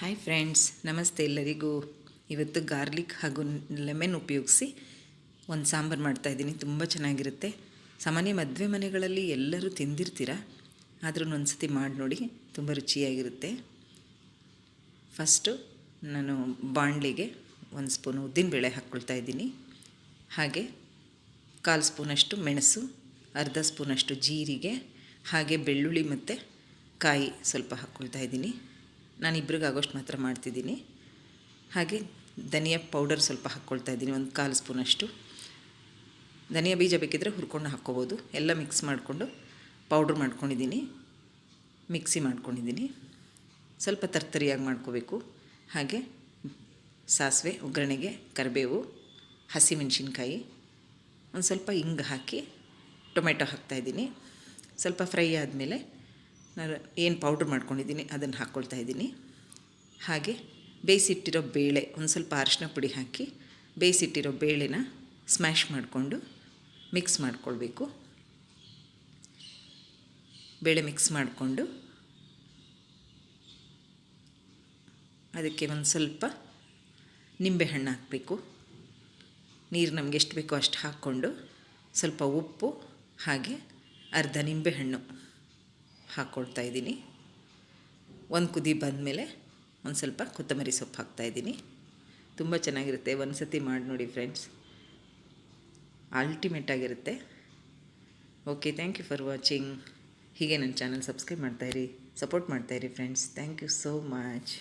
Hi friends ನಮಸ್ತೆ ಎಲ್ಲರಿಗೂ. ಇವತ್ತು ಗಾರ್ಲಿಕ್ ಹಾಗೂ ಲೆಮೆನ್ ಉಪಯೋಗಿಸಿ ಒಂದು ಸಾಂಬಾರು ಮಾಡ್ತಾಯಿದ್ದೀನಿ ತುಂಬ ಚೆನ್ನಾಗಿರುತ್ತೆ. ಸಾಮಾನ್ಯ ಮದುವೆ ಮನೆಗಳಲ್ಲಿ ಎಲ್ಲರೂ ತಿಂದಿರ್ತೀರ? ಆದ್ರೂ ಒಂದು ಸತಿ ಮಾಡಿ ನೋಡಿ, ತುಂಬ ರುಚಿಯಾಗಿರುತ್ತೆ. ಫಸ್ಟು ನಾನು ಬಾಣಲಿಗೆ ಒಂದು ಸ್ಪೂನ್ ಉದ್ದಿನಬೇಳೆ ಹಾಕ್ಕೊಳ್ತಾ ಇದ್ದೀನಿ. ಹಾಗೆ ಕಾಲು ಸ್ಪೂನಷ್ಟು ಮೆಣಸು, ಅರ್ಧ ಸ್ಪೂನಷ್ಟು ಜೀರಿಗೆ, ಹಾಗೆ ಬೆಳ್ಳುಳ್ಳಿ ಮತ್ತು ಕಾಯಿ ಸ್ವಲ್ಪ ಹಾಕ್ಕೊಳ್ತಾ ಇದ್ದೀನಿ. ನಾನು ಇಬ್ರಿಗಾಗೋಷ್ಟು ಮಾತ್ರ ಮಾಡ್ತಿದ್ದೀನಿ. ಹಾಗೆ ಧನಿಯಾ ಪೌಡರ್ ಸ್ವಲ್ಪ ಹಾಕ್ಕೊಳ್ತಾ ಇದ್ದೀನಿ, ಒಂದು ಕಾಲು ಸ್ಪೂನಷ್ಟು ಧನಿಯಾ ಬೀಜ ಬೇಕಿದ್ದರೆ ಹುರ್ಕೊಂಡು ಹಾಕ್ಕೋಬೋದು. ಎಲ್ಲ ಮಿಕ್ಸ್ ಮಾಡಿಕೊಂಡು ಪೌಡ್ರ್ ಮಾಡ್ಕೊಂಡಿದ್ದೀನಿ. ಮಿಕ್ಸಿ ಮಾಡ್ಕೊಂಡಿದ್ದೀನಿ. ಸ್ವಲ್ಪ ತರ್ತರಿಯಾಗಿ ಮಾಡ್ಕೋಬೇಕು. ಹಾಗೆ ಸಾಸಿವೆ, ಒಗ್ಗರಣೆಗೆ ಕರಿಬೇವು, ಹಸಿಮೆಣಸಿನ್ಕಾಯಿ, ಒಂದು ಸ್ವಲ್ಪ ಹಿಂಗೆ ಹಾಕಿ ಟೊಮೆಟೊ ಹಾಕ್ತಾಯಿದ್ದೀನಿ ಸ್ವಲ್ಪ ಫ್ರೈ ಆದಮೇಲೆ ನಾನು ಏನು ಪೌಡ್ರ್ ಮಾಡ್ಕೊಂಡಿದ್ದೀನಿ, ಅದನ್ನು ಹಾಕ್ಕೊಳ್ತಾ ಇದ್ದೀನಿ. ಹಾಗೆ ಬೇಯಿಸಿಟ್ಟಿರೋ ಬೇಳೆ, ಒಂದು ಸ್ವಲ್ಪ ಅರಿಶಿನ ಪುಡಿ ಹಾಕಿ ಬೇಯಿಸಿಟ್ಟಿರೋ ಬೇಳೆನ ಸ್ಮ್ಯಾಶ್ ಮಾಡಿಕೊಂಡು ಮಿಕ್ಸ್ ಮಾಡಿಕೊಳ್ಬೇಕು. ಬೇಳೆ ಮಿಕ್ಸ್ ಮಾಡಿಕೊಂಡು ಅದಕ್ಕೆ ಒಂದು ಸ್ವಲ್ಪ ನಿಂಬೆಹಣ್ಣು ಹಾಕಬೇಕು. ನೀರು ನಮಗೆ ಎಷ್ಟು ಬೇಕೋ ಅಷ್ಟು ಹಾಕ್ಕೊಂಡು ಸ್ವಲ್ಪ ಉಪ್ಪು ಹಾಗೆ ಅರ್ಧ ನಿಂಬೆಹಣ್ಣು ಹಾಕ್ಕೊಳ್ತಾ ಇದ್ದೀನಿ. ಒಂದು ಕುದಿ ಬಂದಮೇಲೆ ಒಂದು ಸ್ವಲ್ಪ ಕೊತ್ತಂಬರಿ ಸೊಪ್ಪು ಹಾಕ್ತಾಯಿದ್ದೀನಿ ತುಂಬ ಚೆನ್ನಾಗಿರುತ್ತೆ. ಒಂದು ಸತಿ ಮಾಡಿ ನೋಡಿ ಫ್ರೆಂಡ್ಸ್. ಅಲ್ಟಿಮೇಟ್ ಆಗಿರುತ್ತೆ. Okay thank you for watching ಹೀಗೆ ನನ್ನ ಚಾನಲ್ ಸಬ್ಸ್ಕ್ರೈಬ್ ಮಾಡ್ತಾಯಿರಿ support ಮಾಡ್ತಾಯಿರಿ friends thank you so much